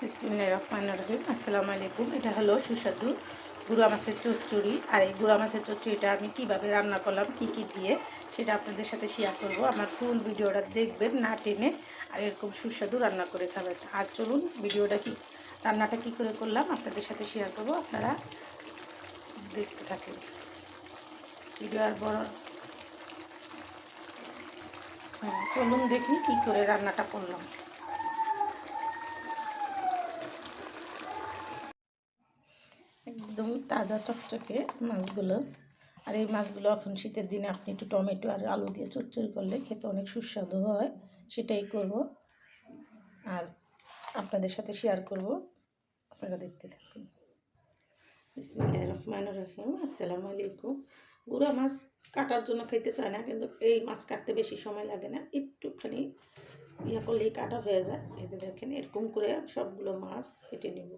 বিসমিল্লাহির রহমানির রহিম। আসসালামু আলাইকুম এটা হলো সুস্বাদু গুঁড়া মাছের চচ্চড়ি। আর এই গুঁড়া মাছের চচ্চড়িটা আমি কীভাবে রান্না করলাম, কি কি দিয়ে, সেটা আপনাদের সাথে শেয়ার করব। আমার ফুল ভিডিওটা দেখবেন, না টেনে, আর এরকম সুস্বাদু রান্না করে খাবেন। আর চলুন, ভিডিওটা কি, রান্নাটা কি করে করলাম, আপনাদের সাথে শেয়ার করব। আপনারা দেখতে থাকেন। ভিডিও আর বড় হ্যাঁ চলুন দেখি কি করে রান্নাটা করলাম। একদম তাজা চকচকে মাছগুলো। আর এই মাছগুলো এখন শীতের দিনে আপনি একটু টমেটো আর আলু দিয়ে চচ্চড়ি করলে খেতে অনেক সুস্বাদু হয়, সেটাই করব। আর আপনাদের সাথে শেয়ার করব, আপনারা দেখতে থাকুন। রহমান রহিম, আসসালামু আলাইকুম। গুঁড়া মাছ কাটার জন্য খাইতে চায় না, কিন্তু এই মাছ কাটতে বেশি সময় লাগে না, একটুখানি ইয়া করলেই কাটা হয়ে যায়। যে দেখেন, এরকম করে সবগুলো মাছ কেটে নেব।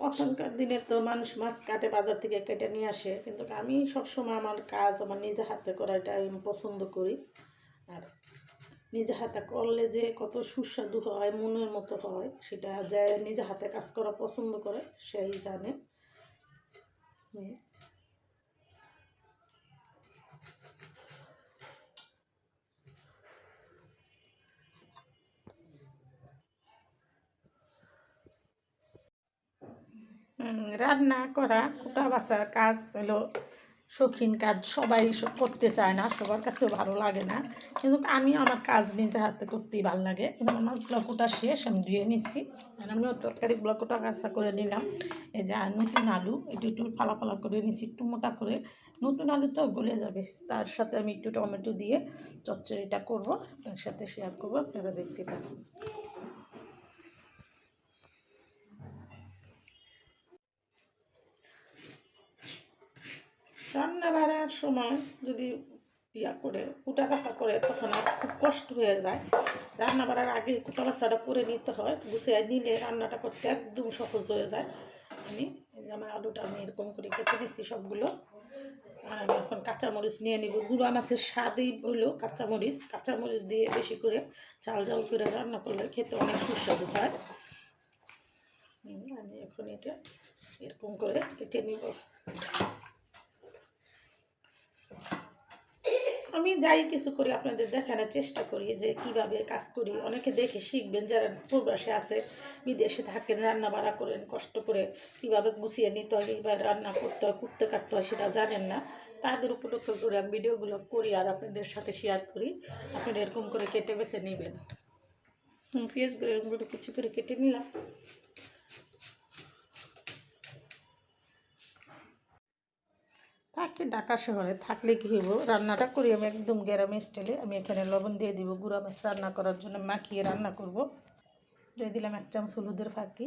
এখনকার দিনের তো মানুষ মাছ কাটে বাজার থেকে কেটে নিয়ে আসে, কিন্তু আমি সবসময় আমার কাজ আমার নিজে হাতে করা এটা আমি পছন্দ করি। আর নিজে হাতে করলে যে কত সুস্বাদু হয়, মনের মতো হয়, সেটা যে নিজে হাতে কাজ করা পছন্দ করে, সেই জানে। রান্না করা, কুটা বাছা কাজ হলো শৌখিন কাজ, সবাই করতে চায় না, সবার কাছেও ভালো লাগে না। কিন্তু আমি আমার কাজ নিজে হাতে করতেই ভালো লাগে। কিন্তু আমার মাছগুলো কুটা শেষ, আমি ধুয়ে নিচ্ছি আর আমিও তরকারিগুলো কুটা কাঁচা করে নিলাম। এই যে নতুন আলু, একটু একটু ফালা ফালা করে নিচ্ছি একটু মোটা করে। নতুন আলু তো গলে যাবে, তার সাথে আমি একটু টমেটো দিয়ে চচ্চড়িটা করব আপনার সাথে শেয়ার করব, আপনারা দেখতে থাকুন। রান্না বাড়ার সময় যদি ইয়া করে, কুটা কাঁচা করে তখন খুব কষ্ট হয়ে যায়। রান্না বাড়ার আগে কুটা কাঁচাটা করে নিতে হয়, গুছিয়ে নিলে রান্নাটা করতে একদম সহজ হয়ে যায়। আমি আমার আলুটা আমি এরকম করে কেটে দিচ্ছি সবগুলো। আর আমি এখন কাঁচামরিচ নিয়ে নিব। গুঁড়া মাছের স্বাদেই হলো কাঁচামরিচ। কাঁচামরিচ দিয়ে বেশি করে চাল চাল করে রান্না করলে খেতে অনেক সুস্বাদু হয়। আমি এখন এটা এরকম করে কেটে নিব। আমি যাই কিছু করি, আপনাদের দেখানোর চেষ্টা করি যে কীভাবে কাজ করি। অনেকে দেখে শিখবেন যারা প্রবাসে আছে, বিদেশে থাকেন রান্না বাড়া করেন, কষ্ট করে কীভাবে গুছিয়ে নিতে হয়, কীভাবে রান্না করতে হয় কুটতে কাটতে হয় সেটা জানেন না। তাদের উপলক্ষ করে আমি ভিডিওগুলো করি আর আপনাদের সাথে শেয়ার করি। আপনারা এরকম করে কেটে বেছে নেবেন। পেঁয়াজগুলো এরকম করে কিছু করে কেটে নিলাম। থাকে ঢাকা শহরে থাকলে কি হইব? রান্নাটা করি আমি একদম গ্রামে স্টাইলে। আমি এখানে লবণ দিয়ে দিব, গুঁড়া মাছ রান্না করার জন্য মাখিয়ে রান্না করব। দিয়ে দিলাম এক চামচ হলুদের ফাঁকি।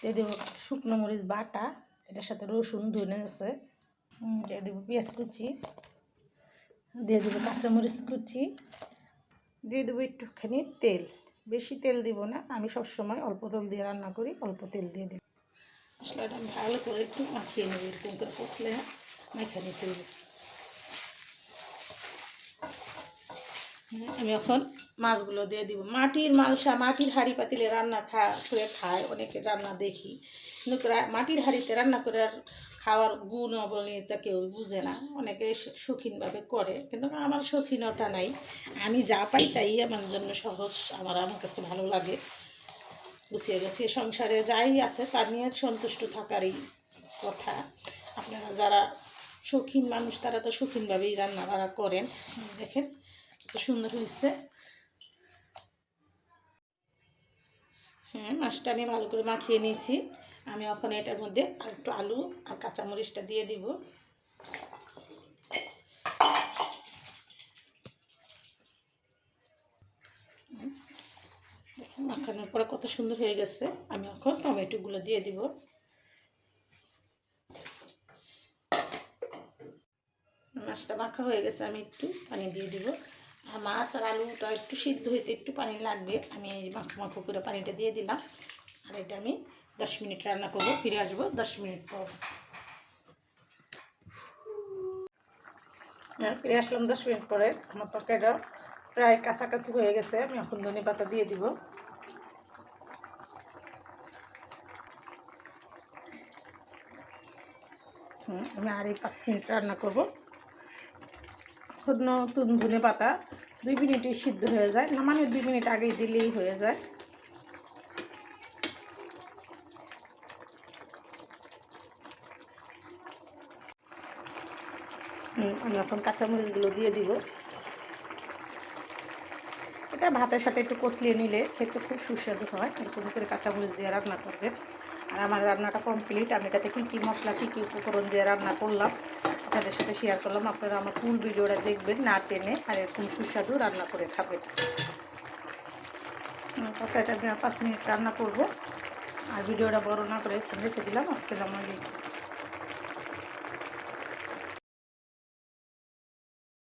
দিয়ে দেবো শুকনো মরিচ বাটা, এটার সাথে রসুন, ধনে আছে। দিয়ে দেবো পেঁয়াজ কুচি। দিয়ে দেবো কাঁচামরিচ কুচি। দিয়ে দেবো একটুখানি তেল। বেশি তেল দিব না, আমি সবসময় অল্প তেল দিয়ে রান্না করি, অল্প তেল দিয়ে দিই। মশলাটা ভালো করে একটু মাখিয়ে নেব, এরকম করে কষলে। মাখা নিতে আমি এখন মাছগুলো দিয়ে দিব। মাটির মালসা মাটির হাঁড়ি পাতিলে রান্না খা, করে খায়, অনেকে রান্না দেখি। কিন্তু মাটির হাঁড়িতে রান্না করে আর খাওয়ার গুণ বলে তা কেউ বুঝে না। অনেকে শৌখিনভাবে করে, কিন্তু আমার শৌখিনতা নাই। আমি যা পাই তাই আমার জন্য সহজ, আমার আমার কাছে ভালো লাগে। গুছিয়ে গেছে। সংসারে যাই আছে তা নিয়ে সন্তুষ্ট থাকারই কথা। আপনারা যারা শৌখিন মানুষ, তারা তো শৌখিনভাবেই রান্না বাড়া করেন। দেখেন কত সুন্দর হয়েছে। হ্যাঁ মাছটা আমি ভালো করে মাখিয়ে নিয়েছি। আমি এখন এটার মধ্যে আর একটু আলু আর কাঁচামরিচটা দিয়ে দিব। মাখানোর পরে কত সুন্দর হয়ে গেছে। আমি এখন টমেটোগুলো দিয়ে দিব। মাছটা মাখা হয়ে গেছে আমি একটু পানি দিয়ে দিব। আর মাছ আর আলুটা একটু সিদ্ধ হইতে একটু পানি লাগবে আমি এই মাখো মাখো করে পানিটা দিয়ে দিলাম। আর এটা আমি দশ মিনিট রান্না করব ফিরে আসব দশ মিনিট পর। হ্যাঁ, ফিরে আসলাম দশ মিনিট পরে। আমার তরকারিটা প্রায় কাছাকাছি হয়ে গেছে আমি এখন ধনে পাতা দিয়ে দিব। আমি আর এই পাঁচ মিনিট রান্না করব। নতুন ধনে পাতা দুই মিনিটে সিদ্ধ হয়ে যায়। না মানে দুই মিনিট আগেই দিলেই হয়ে যায়। আমি এখন কাঁচামরিচগুলো দিয়ে দিব। এটা ভাতের সাথে একটু কষলিয়ে নিলে খেতে খুব সুস্বাদু হয়। এরকম করে কাঁচামরিচ দিয়ে রান্না করবেন। আর আমার রান্নাটা কমপ্লিট আমি এটাতে কী কী মশলা, কী কী উপকরণ দিয়ে রান্না করলাম আপনাদের সাথে শেয়ার করলাম। আপনারা আমার ফুল ভিডিওটা দেখবেন না টেনে, আর এরকম সুস্বাদু রান্না করে খাবেন। তরকারিটা পাঁচ মিনিট রান্না করব। আর ভিডিওটা বড় না করে রেখে দিলাম। আসসালামু আলাইকুম।